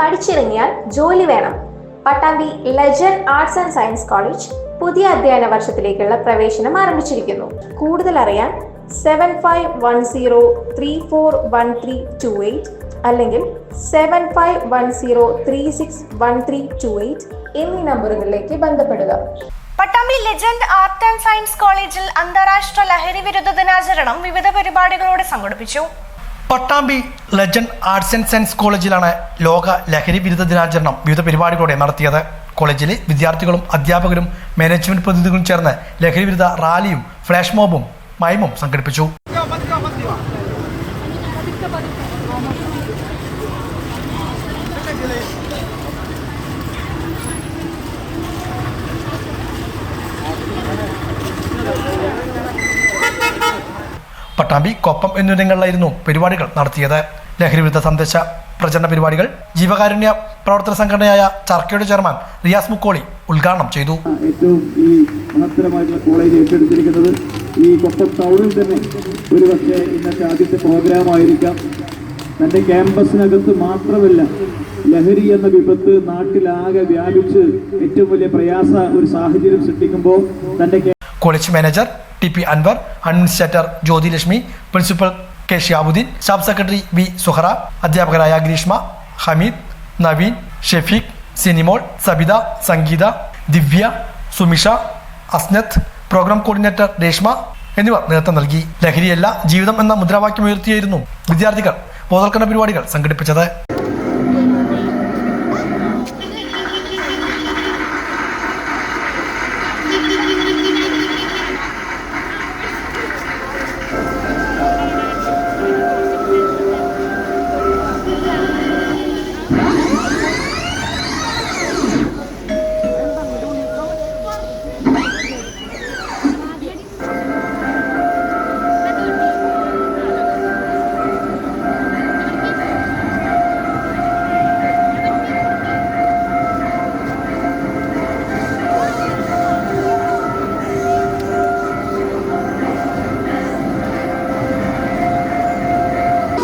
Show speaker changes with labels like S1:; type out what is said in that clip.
S1: പഠിച്ചിറങ്ങിയാൽ ജോലി വേണം. Pattambi legend arts and science college പുതിയ അധ്യയന വർഷത്തിലേക്കുള്ള പ്രവേശനം ആരംഭിച്ചിരിക്കുന്നു. കൂടുതൽ അറിയാൻ seven five one zero three four one three two eight അല്ലെങ്കിൽ seven five one zero three six one three two eight എന്നീ നമ്പറുകളിലേക്ക് ബന്ധപ്പെടുക.
S2: Pattambi legend art and science കോളേജിൽ അന്താരാഷ്ട്ര ലഹരി വിരുദ്ധ ദിനാചരണം വിവിധ പരിപാടികളോടെ സംഘടിപ്പിച്ചു.
S3: Pattambi legend arts and science കോളേജിലാണ് ലോക ലഹരി വിരുദ്ധ ദിനാചരണം വിവിധ പരിപാടികളോടെ നടത്തിയത്. കോളേജിലെ വിദ്യാർത്ഥികളും അധ്യാപകരും മാനേജ്മെന്റ് പ്രതിനിധികളും ചേർന്ന് ലഹരി വിരുദ്ധ റാലിയും ഫ്ലാഷ് മോബും മൈമും സംഘടിപ്പിച്ചു. പട്ടാമ്പി കൊപ്പം എന്നിവിടങ്ങളിലായിരുന്നു പരിപാടികൾ നടത്തിയത്. ലഹരി വിരുദ്ധ സന്ദേശ പ്രചരണ പരിപാടികൾ ജീവകാരുണ്യ പ്രവർത്തന സംഘടനയായ ചർക്കയുടെ ചെയർമാൻ റിയാസ് മുക്കോളി ഉദ്ഘാടനം ചെയ്തു.
S4: ഏറ്റവും ഈ മഹത്തരമായിട്ടുള്ള കോളേജ് ഏറ്റെടുത്തിരിക്കുന്നത് ഈ കൊപ്പം ടൗണിൽ തന്നെ ഒരു പക്ഷേ ഇന്നത്തെ ആദ്യത്തെ പ്രോഗ്രാം ആയിരിക്കാം തന്റെ ക്യാമ്പസിനകത്ത് മാത്രമല്ല ലഹരി എന്ന വിപത്ത് നാട്ടിലാകെ വ്യാപിച്ച് ഏറ്റവും വലിയ പ്രയാസ ഒരു സാഹചര്യം സൃഷ്ടിക്കുമ്പോൾ തന്റെ
S3: college manager T P Anwar administrator Jyothilakshmi principal K Shiyabuddin staff secretary V Suhara അധ്യാപകരായ ഗ്രീഷ്മ ഹമീദ് നവീൻ ഷെഫീഖ് സിനിമോൾ സബിത സംഗീത ദിവ്യ സുമിഷ അസ്നത്ത് പ്രോഗ്രാം കോർഡിനേറ്റർ രേഷ്മ എന്നിവർ നേതൃത്വം നൽകി. ലഹരിയല്ല ജീവിതം എന്ന മുദ്രാവാക്യം ഉയർത്തിയായിരുന്നു വിദ്യാർത്ഥികൾ ബോധവൽക്കരണ പരിപാടികൾ സംഘടിപ്പിച്ചത്.